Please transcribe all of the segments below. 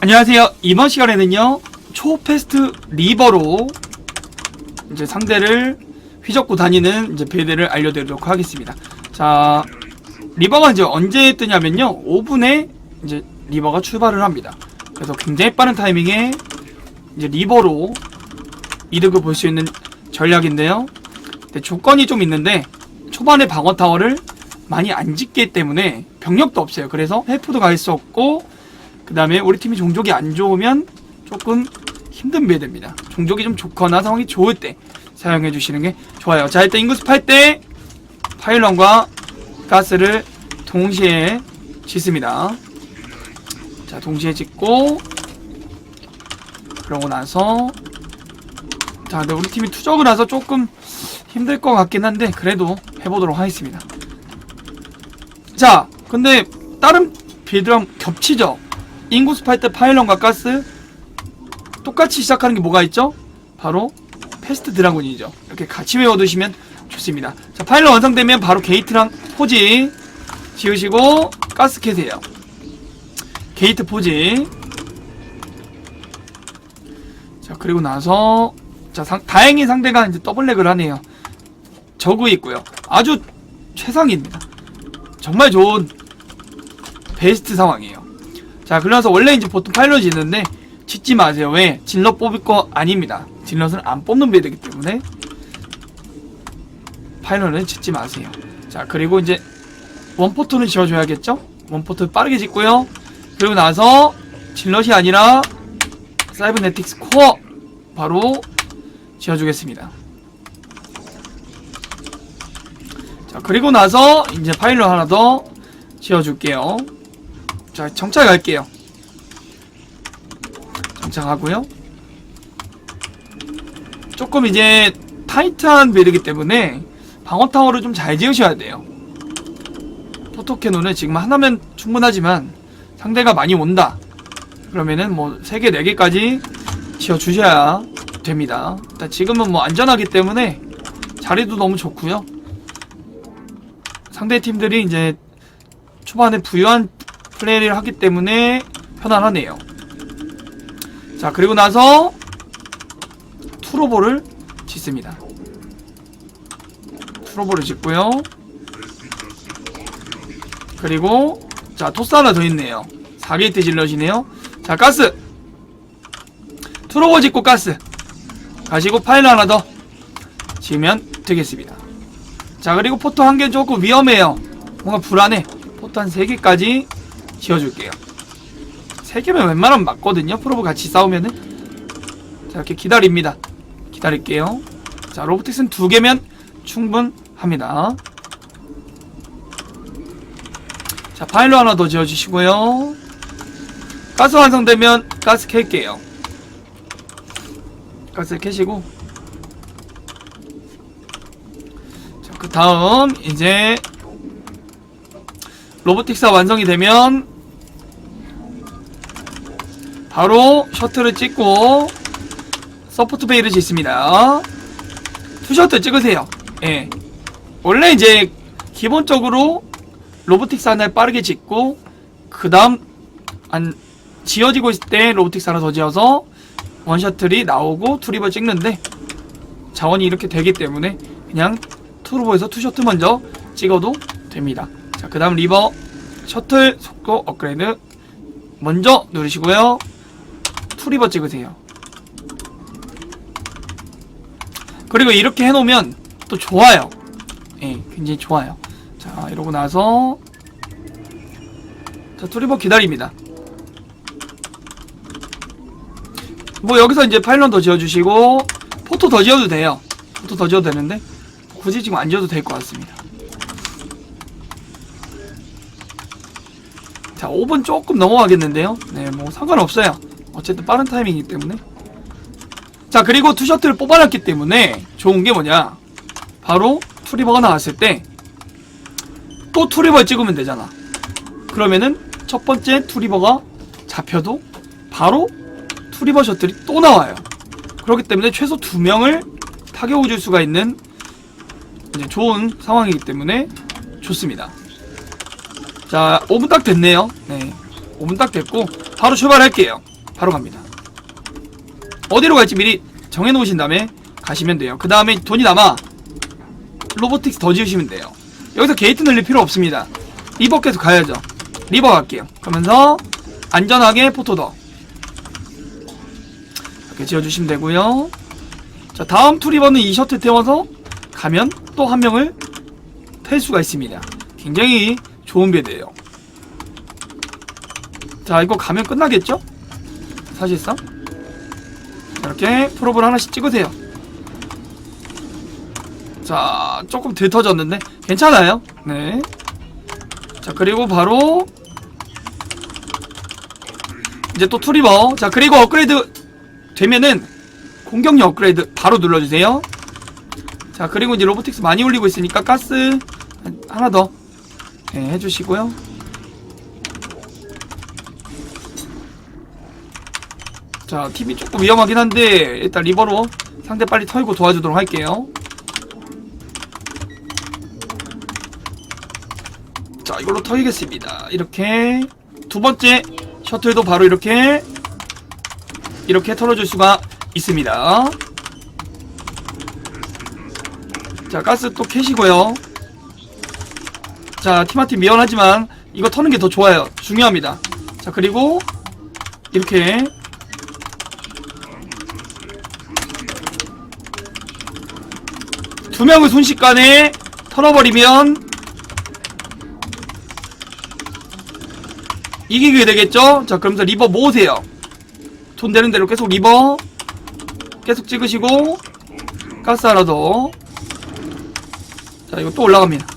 안녕하세요. 이번 시간에는요, 초패스트 리버로 이제 상대를 휘젓고 다니는 이제 빌드를 알려드리도록 하겠습니다. 자, 리버가 이제 언제 뜨냐면요, 5분에 이제 리버가 출발을 합니다. 그래서 굉장히 빠른 타이밍에 이제 리버로 이득을 볼 수 있는 전략인데요. 조건이 좀 있는데, 초반에 방어 타워를 많이 안 짓기 때문에 병력도 없어요. 그래서 헬프도 갈 수 없고, 그 다음에 우리 팀이 종족이 안 좋으면 조금 힘든 빌드입니다. 종족이 좀 좋거나 상황이 좋을 때 사용해 주시는 게 좋아요. 자, 일단 인구수 팔때 파일런과 가스를 동시에 짓습니다. 자, 동시에 짓고 그러고 나서 자, 근데 우리 팀이 투적을 나서 조금 힘들 것 같긴 한데 그래도 해보도록 하겠습니다. 자, 근데 다른 빌드랑 겹치죠? 팔때 파일런과 가스 똑같이 시작하는 게 뭐가 있죠? 바로 패스트 드라군이죠. 이렇게 같이 외워두시면 좋습니다. 자, 파일런 완성되면 바로 게이트랑 포지 지으시고 가스 캐세요. 게이트 포지. 자, 그리고 나서 자, 상, 다행히 상대가 이제 더블렉을 하네요. 저그 있고요. 아주 최상입니다. 정말 좋은 베스트 상황이에요. 자, 그래서 원래 이제 보통 파일럿이 있는데 짓지 마세요. 왜? 질럿 뽑을 거 아닙니다. 질럿은 안 뽑는 빌드이기 때문에 파일럿은 짓지 마세요. 자, 그리고 이제 원포트는 지어줘야겠죠? 원포트 빠르게 짓고요. 그리고 나서 질럿이 아니라 사이버네틱스 코어 바로 지어주겠습니다. 자, 그리고 나서 이제 파일럿 하나 더 지어줄게요. 자, 정착 갈게요. 정착하고요. 조금 이제 타이트한 빌드이기 때문에 방어 타워를 좀 잘 지으셔야 돼요. 포토캐논은 지금 하나면 충분하지만 상대가 많이 온다. 그러면은 뭐 3개, 4개까지 지어주셔야 됩니다. 일단 지금은 뭐 안전하기 때문에 자리도 너무 좋고요. 상대 팀들이 이제 초반에 부유한 플레이를 하기 때문에 편안하네요. 자, 그리고 나서 투로보를 짓습니다. 투로보를 짓고요. 그리고 자, 토스 하나 더 있네요. 4게이트 질럿이네요. 자, 가스. 투로보 짓고 가스. 가시고 파일 하나 더 지으면 되겠습니다. 자, 그리고 포토 한 개 조금 위험해요. 뭔가 불안해. 포토 한 3개까지 지어줄게요. 3개면 웬만하면 맞거든요. 프로브 같이 싸우면은. 자, 이렇게 기다립니다. 기다릴게요. 자, 로보틱스는 2개면 충분합니다. 자, 파일로 하나 더 지어주시고요. 가스 완성되면 가스 캘게요. 가스 캐시고. 자, 그 다음, 이제, 로보틱스가 완성이 되면, 바로 셔틀을 찍고, 서포트 베이를 짓습니다. 투셔틀 찍으세요. 예. 원래 이제, 기본적으로, 로보틱스 하나를 빠르게 짓고, 그 다음, 안, 지어지고 있을 때 로보틱스 하나 더 지어서, 원셔틀이 나오고 투리버 찍는데 자원이 이렇게 되기 때문에 그냥 투르보에서 투셔틀 먼저 찍어도 됩니다. 자, 그 다음 리버 셔틀 속도 업그레이드 먼저 누르시고요. 투리버 찍으세요. 그리고 이렇게 해놓으면 또 좋아요. 예, 굉장히 좋아요. 자, 이러고 나서 자, 투리버 기다립니다. 뭐 여기서 이제 파일런 더 지어주시고 포토 더 지어도 돼요 포토 더 지어도 되는데 굳이 지금 안 지어도 될 것 같습니다 자 5분 조금 넘어가겠는데요. 네뭐 상관없어요. 어쨌든 빠른 타이밍이기 때문에. 자 그리고 투셔틀을 뽑아놨기 때문에 좋은 게 뭐냐. 바로 투리버가 나왔을 때 또 투리버 찍으면 되잖아. 그러면은 첫 번째 투리버가 잡혀도 바로 투리버 셔틀이 또 나와요. 그렇기 때문에 최소 두 명을 타격을 줄 수가 있는 좋은 상황이기 때문에 좋습니다. 자, 5분 딱 됐네요. 네. 5분 딱 됐고 바로 출발할게요. 바로 갑니다. 어디로 갈지 미리 정해놓으신 다음에 가시면 돼요. 그 다음에 돈이 남아 로보틱스 더 지으시면 돼요. 여기서 게이트 늘릴 필요 없습니다. 리버 계속 가야죠. 리버 갈게요. 그러면서 안전하게 포토더 이렇게 지어주시면 되고요. 자 다음 투리버는 이 셔틀 태워서 가면 또 한 명을 탈 수가 있습니다. 굉장히 좋은 배드예요. 자 이거 가면 끝나겠죠? 사실상 자, 이렇게 프로볼 하나씩 찍으세요. 자 조금 들터졌는데 괜찮아요. 네. 자 그리고 바로 이제 또 투리버 자 그리고 업그레이드 되면은 공격력 업그레이드 바로 눌러주세요. 자 그리고 이제 로보틱스 많이 올리고 있으니까 가스 하나 더 네, 해주시고요. 자 TV 조금 위험하긴 한데 일단 리버로 상대 빨리 털고 도와주도록 할게요. 자 이걸로 털겠습니다. 이렇게 두 번째 셔틀도 바로 이렇게 이렇게 털어줄 수가 있습니다. 자 가스 또 캐시고요. 자 티마팀 미안하지만 이거 터는 게 더 좋아요. 중요합니다. 자 그리고 이렇게 두 명을 순식간에 털어버리면 이기게 되겠죠? 자 그러면서 리버 모으세요. 돈 되는 대로 계속 리버 계속 찍으시고 가스 하나 더. 자 이거 또 올라갑니다.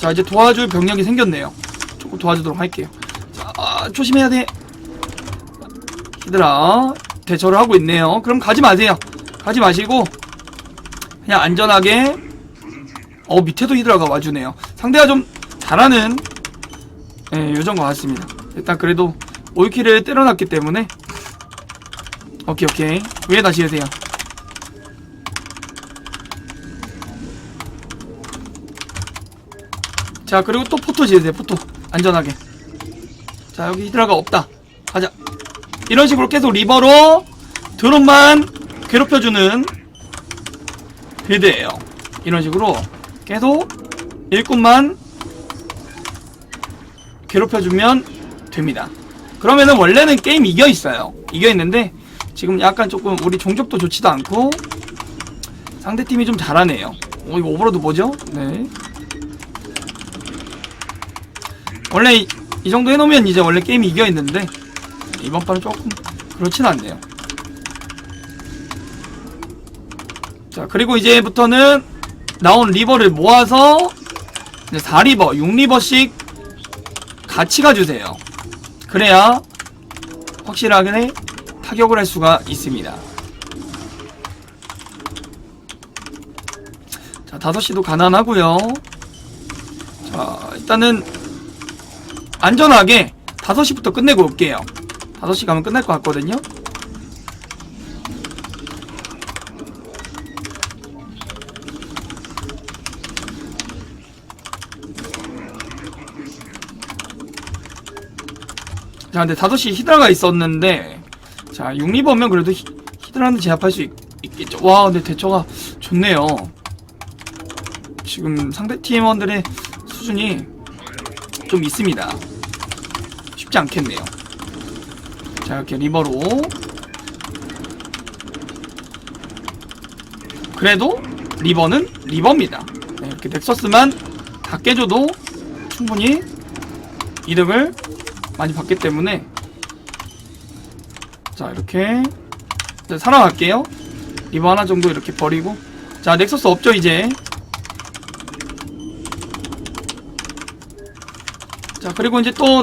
자 이제 도와줄 병력이 생겼네요. 조금 도와주도록 할게요. 자 아, 조심해야 돼. 얘들아 대처를 하고 있네요. 그럼 가지 마세요. 가지 마시고 그냥 안전하게 어 밑에도 히드라가 와주네요. 상대가 좀 잘하는 예, 요정 것 같습니다. 일단 그래도 올킬을 때려놨기 때문에 오케이 오케이 위에 다시 해세요. 자 그리고 또 포토 지으세요 포토. 안전하게. 자 여기 히드라가 없다. 가자. 이런 식으로 계속 리버로 드론만 괴롭혀주는 빌드예요. 이런 식으로 계속 일꾼만 괴롭혀주면 됩니다. 그러면은 원래는 게임 이겨 있어요. 이겨 있는데 지금 약간 조금 우리 종족도 좋지도 않고 상대팀이 좀 잘하네요. 어 이거 오버로드 뭐죠? 네 원래 이, 이 정도 해놓으면 이제 원래 게임이 이겨 있는데 이번 판은 조금 그렇진 않네요. 자 그리고 이제부터는 나온 리버를 모아서 이제 4리버, 6리버씩 같이 가주세요. 그래야 확실하게 타격을 할 수가 있습니다. 자 5시도 가난하고요. 자 일단은 안전하게 5시부터 끝내고 올게요. 5시 가면 끝날 것 같거든요. 자, 근데 5시 히드라가 있었는데, 자, 6리버면 그래도 히, 히드라는 제압할 수 있, 있겠죠. 와, 근데 대처가 좋네요. 지금 상대 팀원들의 수준이 좀 있습니다. 쉽지 않겠네요. 자, 이렇게 리버로. 그래도 리버는 리버입니다. 네, 이렇게 넥서스만 다 깨줘도 충분히 이득을 많이 받기 때문에 자, 이렇게 살아갈게요. 리버 하나 정도 이렇게 버리고 자, 넥서스 없죠, 이제. 자, 그리고 이제 또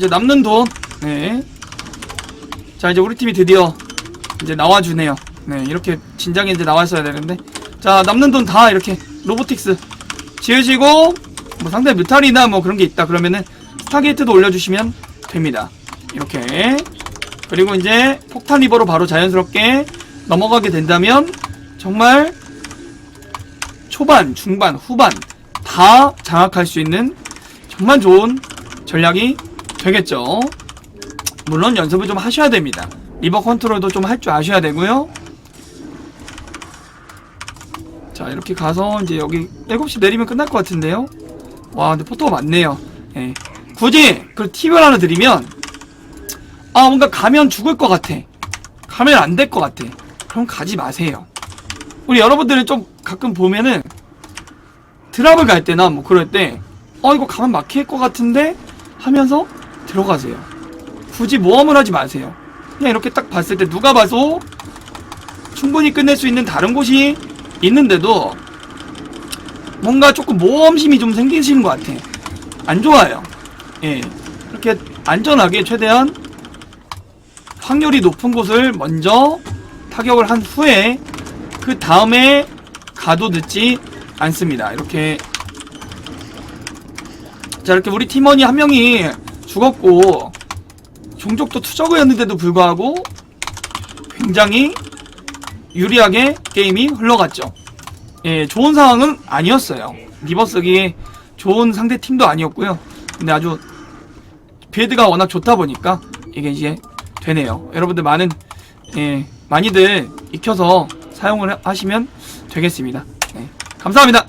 이제 남는 돈. 네. 자, 이제 우리 팀이 드디어 이제 나와주네요. 네, 이렇게 진작에 이제 나왔어야 되는데. 자, 남는 돈 다 이렇게 로보틱스 지으시고, 뭐 상대 뮤탈이나 뭐 그런 게 있다. 그러면은 스타게이트도 올려주시면 됩니다. 이렇게. 그리고 이제 폭탄 리버로 바로 자연스럽게 넘어가게 된다면 정말 초반, 중반, 후반 다 장악할 수 있는 정말 좋은 전략이 되겠죠. 물론 연습을 좀 하셔야 됩니다. 리버 컨트롤도 좀 할 줄 아셔야 되고요. 자, 이렇게 가서 이제 여기 7시 내리면 끝날 것 같은데요. 와, 근데 포토가 많네요. 예. 굳이 그 팁을 하나 드리면 아, 뭔가 가면 죽을 것 같아. 가면 안 될 것 같아. 그럼 가지 마세요. 우리 여러분들은 좀 가끔 보면은 드랍을 갈 때나 뭐 그럴 때 어 이거 가면 막힐 것 같은데 하면서 들어가세요. 굳이 모험을 하지 마세요. 그냥 이렇게 딱 봤을 때 누가 봐도 충분히 끝낼 수 있는 다른 곳이 있는데도 뭔가 조금 모험심이 좀 생기시는 것 같아. 안 좋아요. 예. 이렇게 안전하게 최대한 확률이 높은 곳을 먼저 타격을 한 후에 그 다음에 가도 늦지 않습니다. 이렇게 자 이렇게 우리 팀원이 한 명이 죽었고 종족도 투저그였는데도 불구하고 굉장히 유리하게 게임이 흘러갔죠. 예, 좋은 상황은 아니었어요. 리버 쓰기 좋은 상대 팀도 아니었고요. 근데 아주 빌드가 워낙 좋다 보니까 이게 이제 되네요. 여러분들 많은 예, 많이들 익혀서 사용을 하- 하시면 되겠습니다. 네, 감사합니다.